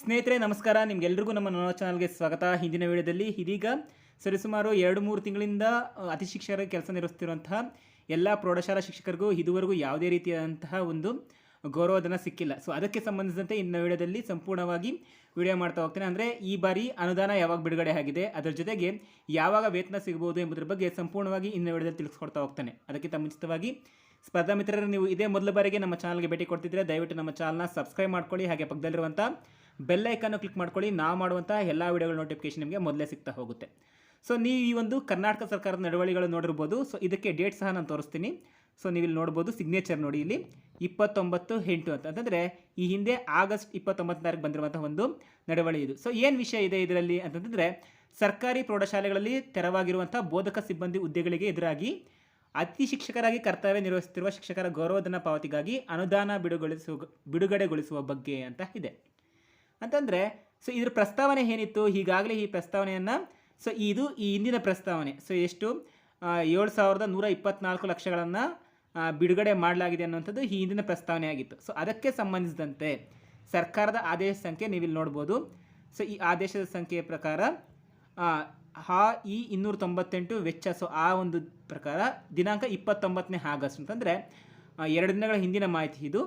ಸ್ನೇಹಿತರೆ, ನಮಸ್ಕಾರ. ನಿಮ್ಗೆಲ್ರಿಗೂ ನಮ್ಮ ನನ್ನ ಚಾನಲ್ಗೆ ಸ್ವಾಗತ. ಹಿಂದಿನ ವಿಡಿಯೋದಲ್ಲಿ ಇದೀಗ ಸರಿಸುಮಾರು ಎರಡು ಮೂರು ತಿಂಗಳಿಂದ ಅತಿ ಶಿಕ್ಷಕರ ಕೆಲಸ ನಿರ್ವಹಿಸ್ತಿರುವಂತಹ ಎಲ್ಲ ಪ್ರೌಢಶಾಲಾ ಶಿಕ್ಷಕರಿಗೂ ಇದುವರೆಗೂ ಯಾವುದೇ ರೀತಿಯಾದಂತಹ ಒಂದು ಗೌರವಧನ ಸಿಕ್ಕಿಲ್ಲ. ಸೊ ಅದಕ್ಕೆ ಸಂಬಂಧಿಸಿದಂತೆ ಇನ್ನು ವಿಡಿಯೋದಲ್ಲಿ ಸಂಪೂರ್ಣವಾಗಿ ವಿಡಿಯೋ ಮಾಡ್ತಾ ಹೋಗ್ತೇನೆ. ಅಂದರೆ, ಈ ಬಾರಿ ಅನುದಾನ ಯಾವಾಗ ಬಿಡುಗಡೆ ಆಗಿದೆ, ಅದರ ಜೊತೆಗೆ ಯಾವಾಗ ವೇತನ ಸಿಗಬಹುದು ಎಂಬುದರ ಬಗ್ಗೆ ಸಂಪೂರ್ಣವಾಗಿ ಇನ್ನು ವಿಡಿಯೋದಲ್ಲಿ ತಿಳಿಸ್ಕೊಡ್ತಾ ಹೋಗ್ತಾನೆ. ಅದಕ್ಕಿಂತ ಮುಂಚಿತವಾಗಿ ಸ್ಪರ್ಧಾ ಮಿತ್ರರು, ನೀವು ಇದೇ ಮೊದಲ ಬಾರಿಗೆ ನಮ್ಮ ಚಾನಲ್ಗೆ ಭೇಟಿ ಕೊಡ್ತಿದ್ರೆ ದಯವಿಟ್ಟು ನಮ್ಮ ಚಾನಲ್ನ ಸಬ್ಸ್ಕ್ರೈಬ್ ಮಾಡ್ಕೊಳ್ಳಿ. ಹಾಗೆ ಪಕ್ಕದಲ್ಲಿರುವಂಥ ಬೆಲ್ ಐಕನ್ನು ಕ್ಲಿಕ್ ಮಾಡ್ಕೊಳ್ಳಿ. ನಾವು ಮಾಡುವಂಥ ಎಲ್ಲ ವಿಡಿಯೋಗಳ ನೋಟಿಫಿಕೇಶನ್ ನಿಮಗೆ ಮೊದಲೇ ಸಿಗ್ತಾ ಹೋಗುತ್ತೆ. ಸೊ ನೀವು ಈ ಒಂದು ಕರ್ನಾಟಕ ಸರ್ಕಾರದ ನಡವಳಿಗಳು ನೋಡಿರ್ಬೋದು. ಸೊ ಇದಕ್ಕೆ ಡೇಟ್ ಸಹ ನಾನು ತೋರಿಸ್ತೀನಿ. ಸೊ ನೀವು ಇಲ್ಲಿ ನೋಡ್ಬೋದು ಸಿಗ್ನೇಚರ್ ನೋಡಿ ಇಲ್ಲಿ. ಇಪ್ಪತ್ತೊಂಬತ್ತು ಎಂಟು ಅಂತ. ಅಂತಂದರೆ ಈ ಹಿಂದೆ ಆಗಸ್ಟ್ ಇಪ್ಪತ್ತೊಂಬತ್ತು ತಾರೀಕು ಬಂದಿರುವಂಥ ಒಂದು ನಡವಳಿ ಇದು. ಸೊ ಏನು ವಿಷಯ ಇದೆ ಇದರಲ್ಲಿ ಅಂತಂದರೆ ಸರ್ಕಾರಿ ಪ್ರೌಢಶಾಲೆಗಳಲ್ಲಿ ತೆರವಾಗಿರುವಂಥ ಬೋಧಕ ಸಿಬ್ಬಂದಿ ಹುದ್ದೆಗಳಿಗೆ ಎದುರಾಗಿ ಅತಿ ಶಿಕ್ಷಕರಾಗಿ ಕರ್ತವ್ಯ ನಿರ್ವಹಿಸುತ್ತಿರುವ ಶಿಕ್ಷಕರ ಗೌರವಧನ ಪಾವತಿಗಾಗಿ ಅನುದಾನ ಬಿಡುಗೊಳಿಸುವ ಬಿಡುಗಡೆಗೊಳಿಸುವ ಬಗ್ಗೆ ಅಂತ ಇದೆ. ಅಂತಂದರೆ ಸೊ ಇದ್ರ ಪ್ರಸ್ತಾವನೆ ಏನಿತ್ತು? ಈಗಾಗಲೇ ಈ ಪ್ರಸ್ತಾವನೆಯನ್ನು ಸೊ ಇದು ಈ ಹಿಂದಿನ ಪ್ರಸ್ತಾವನೆ. ಸೊ ಎಷ್ಟು? ಏಳು ಸಾವಿರದ ನೂರ ಇಪ್ಪತ್ನಾಲ್ಕು ಲಕ್ಷಗಳನ್ನು ಬಿಡುಗಡೆ ಮಾಡಲಾಗಿದೆ ಅನ್ನುವಂಥದ್ದು ಈ ಹಿಂದಿನ ಪ್ರಸ್ತಾವನೆ ಆಗಿತ್ತು. ಸೊ ಅದಕ್ಕೆ ಸಂಬಂಧಿಸಿದಂತೆ ಸರ್ಕಾರದ ಆದೇಶ ಸಂಖ್ಯೆ ನೀವಿಲ್ಲಿ ನೋಡ್ಬೋದು. ಸೊ ಈ ಆದೇಶದ ಸಂಖ್ಯೆಯ ಪ್ರಕಾರ ಆ, ಹಾ ಈ ಇನ್ನೂರ ತೊಂಬತ್ತೆಂಟು ವೆಚ್ಚ ಸೊ ಆ ಒಂದು ಪ್ರಕಾರ ದಿನಾಂಕ ಇಪ್ಪತ್ತೊಂಬತ್ತನೇ ಆಗಸ್ಟ್ ಅಂತಂದರೆ ಎರಡು ದಿನಗಳ ಹಿಂದಿನ ಮಾಹಿತಿ ಇದು.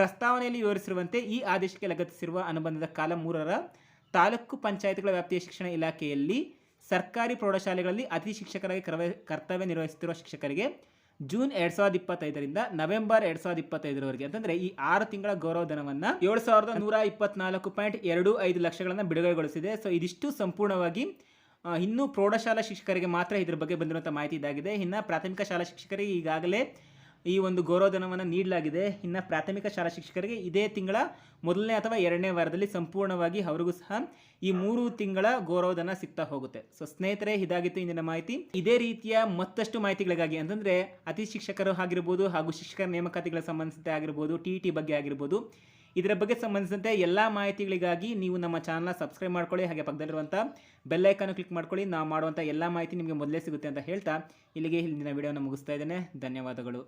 ಪ್ರಸ್ತಾವನೆಯಲ್ಲಿ ವಿವರಿಸಿರುವಂತೆ ಈ ಆದೇಶಕ್ಕೆ ಲಗತ್ತಿಸಿರುವ ಅನುಬಂಧದ ಕಾಲ ಮೂರರ ತಾಲೂಕು ಪಂಚಾಯತ್ಗಳ ವ್ಯಾಪ್ತಿಯ ಶಿಕ್ಷಣ ಇಲಾಖೆಯಲ್ಲಿ ಸರ್ಕಾರಿ ಪ್ರೌಢಶಾಲೆಗಳಲ್ಲಿ ಅತಿ ಶಿಕ್ಷಕರಾಗಿ ಕರ್ತವ್ಯ ನಿರ್ವಹಿಸುತ್ತಿರುವ ಶಿಕ್ಷಕರಿಗೆ ಜೂನ್ ಎರಡ್ ಸಾವಿರದ ಇಪ್ಪತ್ತೈದರಿಂದ ನವೆಂಬರ್ ಎರಡ್ ಸಾವಿರದ ಇಪ್ಪತ್ತೈದರವರೆಗೆ, ಅಂತಂದ್ರೆ ಈ ಆರು ತಿಂಗಳ ಗೌರವಧನವನ್ನು ಏಳು ಸಾವಿರದ ನೂರ ಇಪ್ಪತ್ನಾಲ್ಕು ಪಾಯಿಂಟ್ ಎರಡು ಐದು ಲಕ್ಷಗಳನ್ನು ಬಿಡುಗಡೆಗೊಳಿಸಿದೆ. ಸೊ, ಇದಿಷ್ಟು ಸಂಪೂರ್ಣವಾಗಿ ಇನ್ನೂ ಪ್ರೌಢಶಾಲಾ ಶಿಕ್ಷಕರಿಗೆ ಮಾತ್ರ ಇದ್ರ ಬಗ್ಗೆ ಬಂದಿರುವಂಥ ಮಾಹಿತಿ ಇದಾಗಿದೆ. ಇನ್ನು ಪ್ರಾಥಮಿಕ ಶಾಲಾ ಶಿಕ್ಷಕರಿಗೆ ಈಗಾಗಲೇ ಈ ಒಂದು ಗೌರವಧನವನ್ನು ನೀಡಲಾಗಿದೆ. ಇನ್ನು ಪ್ರಾಥಮಿಕ ಶಾಲಾ ಶಿಕ್ಷಕರಿಗೆ ಇದೇ ತಿಂಗಳ ಮೊದಲನೇ ಅಥವಾ ಎರಡನೇ ವಾರದಲ್ಲಿ ಸಂಪೂರ್ಣವಾಗಿ ಅವರಿಗೂ ಸಹ ಈ ಮೂರು ತಿಂಗಳ ಗೌರವಧನ ಸಿಗ್ತಾ ಹೋಗುತ್ತೆ. ಸೊ ಸ್ನೇಹಿತರೆ, ಇದಾಗಿತ್ತು ಇಂದಿನ ಮಾಹಿತಿ. ಇದೇ ರೀತಿಯ ಮತ್ತಷ್ಟು ಮಾಹಿತಿಗಳಿಗಾಗಿ ಅಂತಂದರೆ, ಅತಿ ಶಿಕ್ಷಕರು ಆಗಿರ್ಬೋದು ಹಾಗೂ ಶಿಕ್ಷಕರ ನೇಮಕಾತಿಗಳ ಸಂಬಂಧಿಸಿದಂತೆ ಆಗಿರ್ಬೋದು, ಟಿ ಟಿ ಬಗ್ಗೆ ಆಗಿರ್ಬೋದು, ಇದರ ಬಗ್ಗೆ ಸಂಬಂಧಿಸಿದಂತೆ ಎಲ್ಲ ಮಾಹಿತಿಗಳಿಗಾಗಿ ನೀವು ನಮ್ಮ ಚಾನಲ್ನ ಸಬ್ಸ್ಕ್ರೈಬ್ ಮಾಡ್ಕೊಳ್ಳಿ. ಹಾಗೆ ಪಕ್ಕದಲ್ಲಿರುವಂಥ ಬೆಲ್ ಐಕಾನ್ ಕ್ಲಿಕ್ ಮಾಡ್ಕೊಳ್ಳಿ. ನಾವು ಮಾಡುವಂಥ ಎಲ್ಲ ಮಾಹಿತಿ ನಿಮಗೆ ಮೊದಲೇ ಸಿಗುತ್ತೆ ಅಂತ ಹೇಳ್ತಾ, ಇಲ್ಲಿಗೆ ಹಿಂದಿನ ವಿಡಿಯೋನ ಮುಗಿಸ್ತಾ ಇದ್ದೇನೆ. ಧನ್ಯವಾದಗಳು.